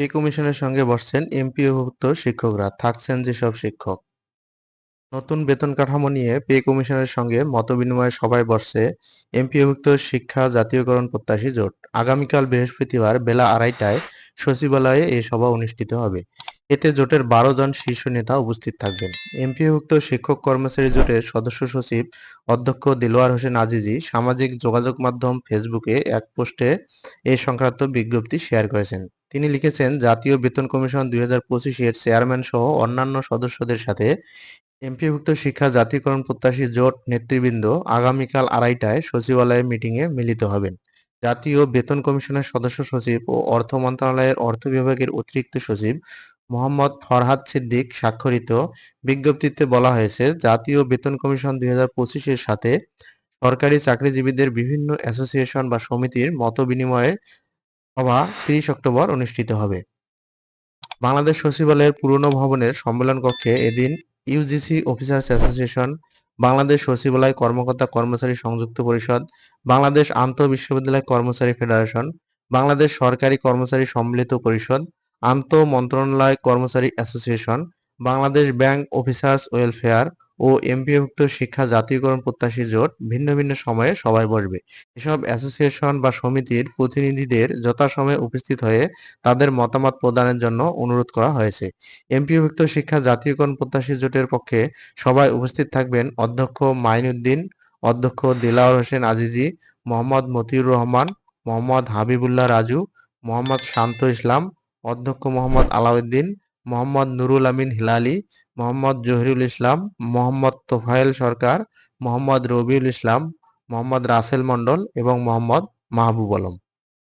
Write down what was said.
Pay কমিশনের সঙ্গে বসছেন এমপিওভুক্ত শিক্ষকরা। থাকছেন যেসব শিক্ষক। নতুন বেতন কাঠামো নিয়ে পে কমিশনের সঙ্গে মতবিনিময় সভায় বসছে এমপিওভুক্ত শিক্ষা জাতীয়করণ প্রত্যাশী জোট। আগামীকাল বৃহস্পতিবার বেলা আড়াইটায় সচিবালয়ে এই সভা অনুষ্ঠিত হবে। এতে জোটের বারো জন শীর্ষ নেতা উপস্থিত থাকবেন। এমপিওভুক্ত শিক্ষক কর্মচারী জোটের সদস্য সচিব অধ্যক্ষ দিলোয়ার হোসেন আজিজি সামাজিক যোগাযোগ মাধ্যম ফেসবুকে এক পোস্টে এ সংক্রান্ত বিজ্ঞপ্তি শেয়ার করেছেন। তিনি লিখেছেন, জাতীয় বেতন কমিশন দুই হাজার পঁচিশের চেয়ারম্যান সহ অন্যান্য সদস্যদের সাথে এমপিভুক্ত শিক্ষা, জাতীয়করণ, প্রত্যাশী জোট, নেতৃবৃন্দ আগামীকাল আড়াইটায় সচিবালয়ে মিটিংয়ে মিলিত হবেন। জাতীয় বেতন কমিশনের সদস্য সচিব ও অর্থ মন্ত্রণালয়ের অর্থ বিভাগের অতিরিক্ত সচিব মোহাম্মদ ফরহাদ সিদ্দিক স্বাক্ষরিত বিজ্ঞপ্তিতে বলা হয়েছে, জাতীয় বেতন কমিশন দুই পঁচিশের সাথে সরকারি চাকরিজীবীদের বিভিন্ন অ্যাসোসিয়েশন বা সমিতির মতবিনিময়ে সভা তিরিশ অক্টোবর অনুষ্ঠিত হবে। বাংলাদেশ সচিবালয়ের পুরনো ভবনের সম্মেলন কক্ষে এদিন ইউজিসি অফিসার্স অ্যাসোসিয়েশন, বাংলাদেশ সচিবালয় কর্মকর্তা কর্মচারী সংযুক্ত পরিষদ, বাংলাদেশ আন্তঃ বিশ্ববিদ্যালয় কর্মচারী ফেডারেশন, বাংলাদেশ সরকারি কর্মচারী সম্মিলিত পরিষদ আন্তঃ মন্ত্রণালয় কর্মচারী association, Bangladesh bank officers welfare ও এমপিওভুক্ত শিক্ষা জাতীয়করণ প্রত্যাশী জোট ভিন্ন ভিন্ন সময়ে সভায় বসবে। এসব অ্যাসোসিয়েশন বা সমিতির প্রতিনিধিদের যথাসময়ে উপস্থিত হয়ে তাদের মতামত প্রদানের জন্য অনুরোধ করা হয়েছে। এমপিওভুক্ত শিক্ষা জাতীয়করণ প্রত্যাশী জোটের পক্ষে সভায় উপস্থিত থাকবেন অধ্যক্ষ মাইনুদ্দিন অধ্যক্ষ দিলাওয়ার হোসেন আজিজি, মোহাম্মদ মতিউর রহমান, মোহাম্মদ হাবিবুল্লাহ রাজু, মোহাম্মদ শান্ত ইসলাম, অধ্যক্ষ মোহাম্মদ আলাউদ্দিন মোহাম্মদ নুরুল আমিন হিলালি, মোহাম্মদ জহিরুল ইসলাম, মোহাম্মদ তোফায়েল সরকার, মোহাম্মদ রবিউল ইসলাম, মোহাম্মদ রাসেল মণ্ডল এবং মোহাম্মদ মাহবুব আলম।